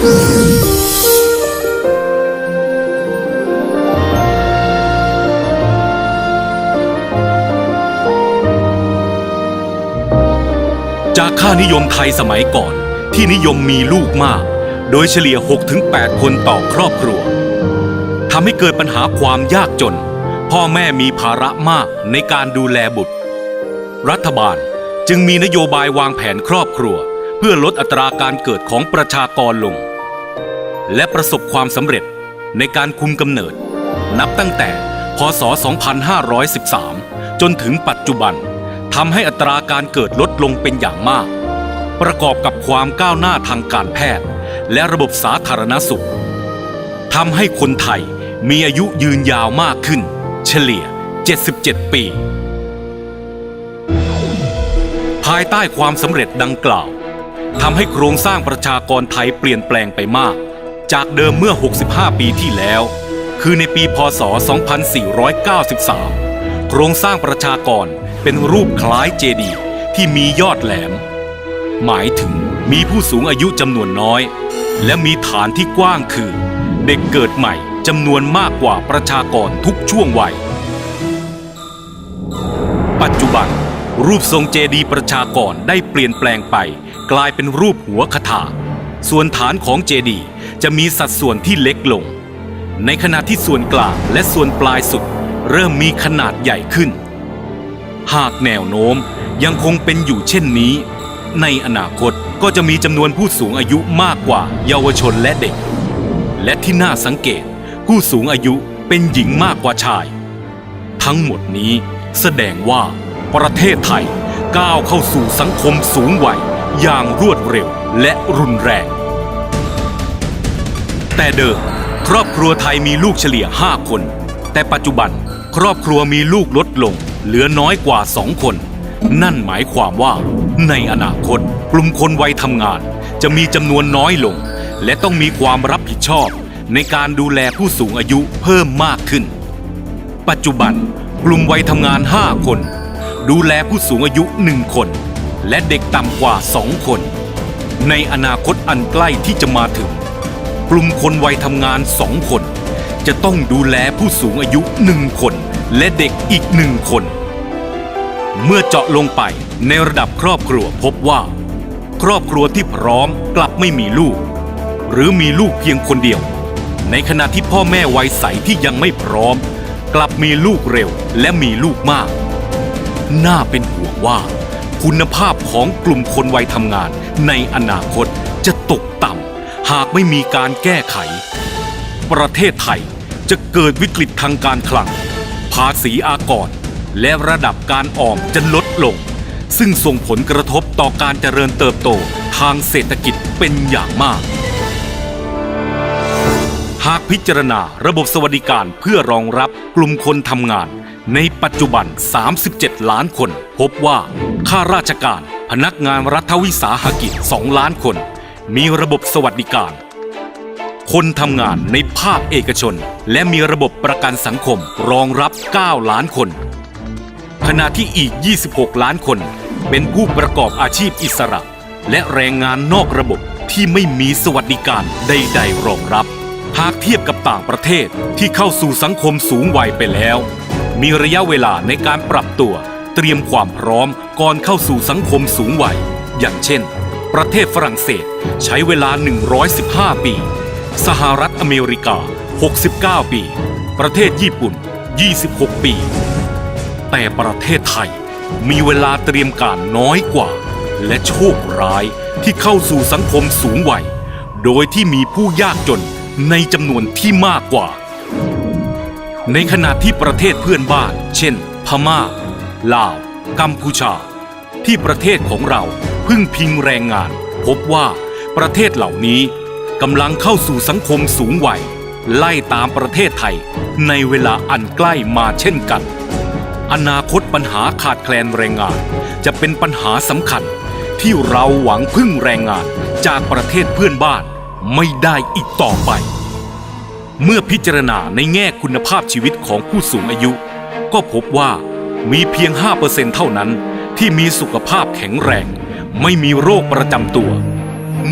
จากค่านิยมไทยสมัยก่อนที่นิยมมีลูกมาก โดยเฉลี่ย 6-8 คนต่อครอบครัวทำให้เกิดปัญหาความยากจน พ่อแม่มีภาระมากในการดูแลบุตร รัฐบาลจึงมีนโยบายวางแผนครอบครัว เพื่อลดอัตราการเกิดของประชากรลง และประสบความสำเร็จในการคุมกำเนิด นับตั้งแต่พศ 2513 จนถึงปัจจุบันทำให้อัตราการเกิดลดลงเป็นอย่างมาก ประกอบกับความก้าวหน้าทางการแพทย์ และระบบสาธารณสุขทำให้คนไทยมีอายุยืนยาวมากขึ้น เฉลี่ย 77 ปี ภายใต้ความสำเร็จดังกล่าวทำให้โครงสร้างประชากรไทยเปลี่ยนแปลงไปมาก จากเดิมเมื่อ 65 ปีที่แล้ว คือในปีพศ 2493 โครงสร้างประชากรเป็นรูปคล้ายเจดีย์ที่มียอดแหลม หมายถึงมีผู้สูงอายุจำนวนน้อย และมีฐานที่กว้างคือ เด็กเกิดใหม่จำนวนมากกว่าประชากรทุกช่วงวัย ปัจจุบัน รูปทรงเจดีย์ประชากรได้เปลี่ยนแปลงไป กลายเป็นรูปหัวคถาส่วนฐานของเจดีย์ จะมีสัดส่วนที่เล็กลง ในขณะที่ส่วนกลางและส่วนปลายสุด เริ่มมีขนาดใหญ่ขึ้น หากแนวโน้มยังคงเป็นอยู่เช่นนี้ ในอนาคตก็จะมีจำนวนผู้สูงอายุมากกว่าเยาวชนและเด็ก และที่น่าสังเกต ผู้สูงอายุเป็นหญิงมากกว่าชาย ทั้งหมดนี้แสดงว่าประเทศไทยก้าวเข้าสู่สังคมสูงวัยอย่างรวดเร็วและรุนแรง แต่เดิมครอบครัวไทยมีลูกเฉลี่ย 5 คน แต่ปัจจุบันครอบครัวมีลูกลดลง เหลือน้อยกว่า 2 คน นั่นหมายความว่า ในอนาคต กลุ่มคนวัยทำงาน จะมีจำนวนน้อยลง และต้องมีความรับผิดชอบ ในการดูแลผู้สูงอายุเพิ่มมากขึ้น ปัจจุบันกลุ่มวัยทำงาน 5 คน ดูแลผู้สูงอายุ 1 คน และเด็กต่ำกว่า 2 คน ในอนาคตอันใกล้ที่จะมาถึง กลุ่มคนวัยทำงาน2คน จะต้องดูแลผู้สูงอายุ1คน และเด็กอีก1คน เมื่อเจาะลงไปในระดับครอบครัวพบว่า ครอบครัวที่พร้อมกลับไม่มีลูก หรือมีลูกเพียงคนเดียว ในขณะที่พ่อแม่วัยใสที่ยังไม่พร้อม กลับมีลูกเร็วและมีลูกมาก น่าเป็นห่วงว่า คุณภาพของกลุ่มคนวัยทำงานในอนาคตจะตกต่ำ หากไม่มีการแก้ไข ประเทศไทยจะเกิดวิกฤตทางการคลัง ภาษีอากร และระดับการออมจะลดลง ซึ่งส่งผลกระทบต่อการเจริญเติบโตทางเศรษฐกิจเป็นอย่างมาก หากพิจารณาระบบสวัสดิการเพื่อรองรับกลุ่มคนทำงาน ในปัจจุบัน 37 ล้านคน พบว่าข้าราชการพนักงานรัฐวิสาหกิจ 2 ล้านคน มีระบบสวัสดิการ คนทำงานในภาคเอกชน และมีระบบประกันสังคมรองรับ 9 ล้านคน ขณะที่อีก 26 ล้านคน เป็นผู้ประกอบอาชีพอิสระ และแรงงานนอกระบบที่ไม่มีสวัสดิการใด ๆ รองรับ หากเทียบกับต่างประเทศที่เข้าสู่สังคมสูงวัยไปแล้ว มีระยะเวลาในการปรับตัว เตรียมความพร้อมก่อนเข้าสู่สังคมสูงวัย อย่างเช่น ประเทศฝรั่งเศสใช้เวลา 115 ปี สหรัฐอเมริกา 69 ปี ประเทศญี่ปุ่น 26 ปี แต่ประเทศไทยมีเวลาเตรียมการน้อยกว่า และโชคร้ายที่เข้าสู่สังคมสูงวัย โดยที่มีผู้ยากจนในจำนวนที่มากกว่า ในขณะที่ประเทศเพื่อนบ้าน เช่น พม่า ลาว กัมพูชา ที่ประเทศของเรา พึ่งพิงแรงงาน พบว่าประเทศเหล่านี้กำลังเข้าสู่สังคมสูงวัย ไล่ตามประเทศไทยในเวลาอันใกล้มาเช่นกัน อนาคตปัญหาขาดแคลนแรงงาน จะเป็นปัญหาสำคัญ ที่เราหวังพึ่งแรงงานจากประเทศเพื่อนบ้านไม่ได้อีกต่อไป เมื่อพิจารณาในแง่คุณภาพชีวิตของผู้สูงอายุ ก็พบว่ามีเพียง 5%เท่านั้นที่มีสุขภาพแข็งแรง ไม่มีโรคประจำตัว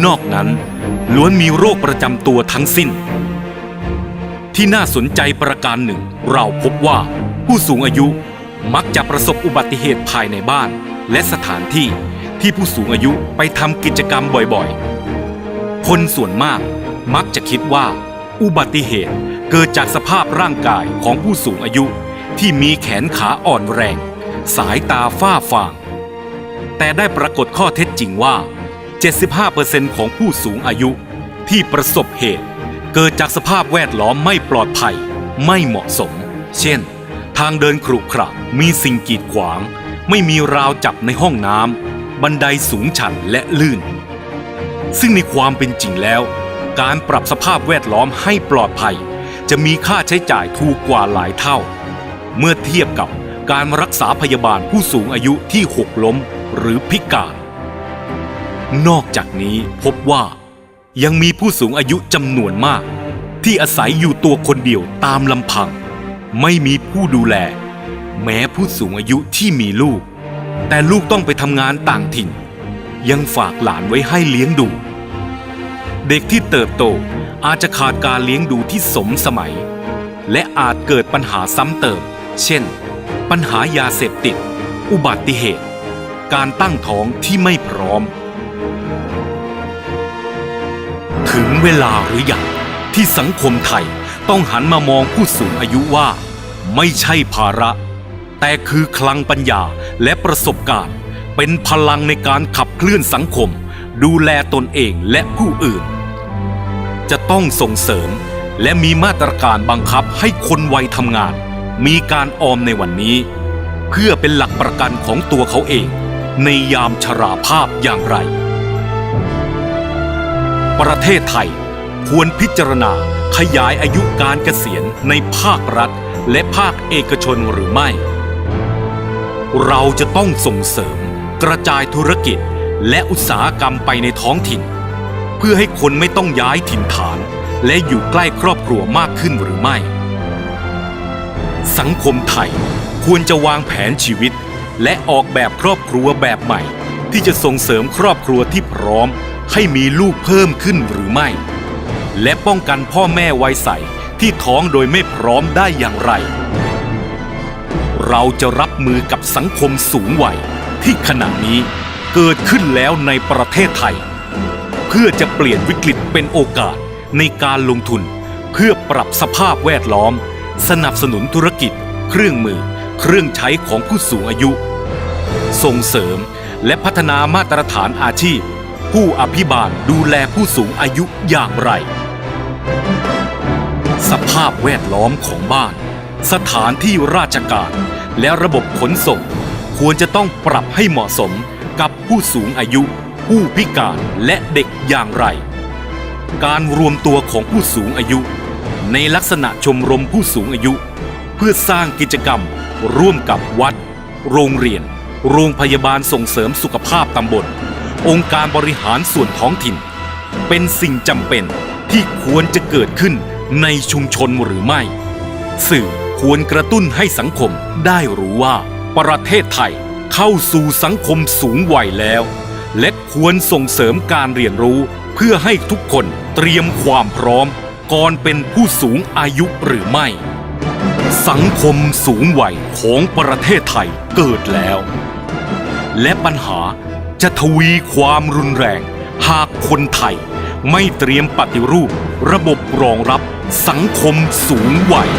นอกนั้นล้วนมีโรคประจำตัวทั้งสิ้น ที่น่าสนใจประการหนึ่ง เราพบว่าผู้สูงอายุมักจะประสบอุบัติเหตุภายในบ้าน และสถานที่ที่ผู้สูงอายุไปทำกิจกรรมบ่อยๆ คนส่วนมากมักจะคิดว่า อุบัติเหตุเกิดจากสภาพร่างกายของผู้สูงอายุที่มีแขนขาอ่อนแรง สายตาฝ้าฟาง แต่ได้ปรากฏข้อเท็จจริงว่า 75%ของผู้สูงอายุที่ประสบเหตุ เกิดจากสภาพแวดล้อมไม่ปลอดภัย ไม่เหมาะสม เช่น ทางเดินขรุขระมีสิ่งกีดขวาง ไม่มีราวจับในห้องน้ำบันไดสูงชันและลื่น ซึ่งในความเป็นจริงแล้ว การปรับสภาพแวดล้อมให้ปลอดภัย จะมีค่าใช้จ่ายถูกกว่าหลายเท่า เมื่อเทียบกับการรักษาพยาบาลผู้สูงอายุที่หกล้ม หรือพิการ นอกจากนี้พบว่า ยังมีผู้สูงอายุจำนวนมาก ที่อาศัยอยู่ตัวคนเดียวตามลำพัง ไม่มีผู้ดูแล แม้ผู้สูงอายุที่มีลูก แต่ลูกต้องไปทำงานต่างถิ่น ยังฝากหลานไว้ให้เลี้ยงดู เด็กที่เติบโตอาจจะขาดการเลี้ยงดูที่สมสมัย และอาจเกิดปัญหาซ้ำเติม เช่น ปัญหายาเสพติด อุบัติเหตุ การตั้งท้องที่ไม่พร้อม ถึงเวลาหรืออยังที่สังคมไทยต้องหันมามองผู้สูงอายุว่า ไม่ใช่ภาระ แต่คือคลังปัญญาและประสบการณ์ เป็นพลังในการขับเคลื่อนสังคม ดูแลตนเองและผู้อื่น จะต้องส่งเสริมและมีมาตรการบังคับให้คนวัยทำงาน มีการออมในวันนี้ เพื่อเป็นหลักประกันของตัวเขาเอง ในยามชราภาพอย่างไร ประเทศไทยควรพิจารณาขยายอายุการเกษียณในภาครัฐ และภาคเอกชนหรือไม่ เราจะต้องส่งเสริมกระจายธุรกิจและอุตสาหกรรมไปในท้องถิ่น เพื่อให้คนไม่ต้องย้ายถิ่นฐาน และอยู่ใกล้ครอบครัวมากขึ้นหรือไม่ สังคมไทยควรจะวางแผนชีวิต และออกแบบครอบครัวแบบใหม่ ที่จะส่งเสริมครอบครัวที่พร้อม ให้มีลูกเพิ่มขึ้นหรือไม่ และป้องกันพ่อแม่วัยใสที่ท้องโดยไม่พร้อมได้อย่างไร เราจะรับมือกับสังคมสูงวัยที่ขณะนี้เกิดขึ้นแล้วในประเทศไทย เพื่อจะเปลี่ยนวิกฤตเป็นโอกาสในการลงทุน เพื่อปรับสภาพแวดล้อม สนับสนุนธุรกิจ เครื่องมือ เครื่องใช้ของผู้สูงอายุ ส่งเสริมและพัฒนามาตรฐานอาชีพ ผู้อภิบาลดูแลผู้สูงอายุอย่างไร สภาพแวดล้อมของบ้าน สถานที่ราชการและระบบขนส่ง ควรจะต้องปรับให้เหมาะสมกับผู้สูงอายุ ผู้พิการและเด็กอย่างไร การรวมตัวของผู้สูงอายุ ในลักษณะชมรมผู้สูงอายุ เพื่อสร้างกิจกรรมร่วมกับวัด โรงเรียน โรงพยาบาลส่งเสริมสุขภาพตำบล องค์การบริหารส่วนท้องถิ่น เป็นสิ่งจำเป็นที่ควรจะเกิดขึ้นในชุมชนหรือไม่ สื่อควรกระตุ้นให้สังคมได้รู้ว่า ประเทศไทยเข้าสู่สังคมสูงวัยแล้ว และควรส่งเสริมการเรียนรู้เพื่อให้ทุกคนเตรียมความพร้อม ก่อนเป็นผู้สูงอายุหรือไม่ สังคมสูงวัยของประเทศไทยเกิดแล้ว และปัญหาจะทวีความรุนแรง หากคนไทยไม่เตรียมปฏิรูประบบรองรับสังคมสูงวัย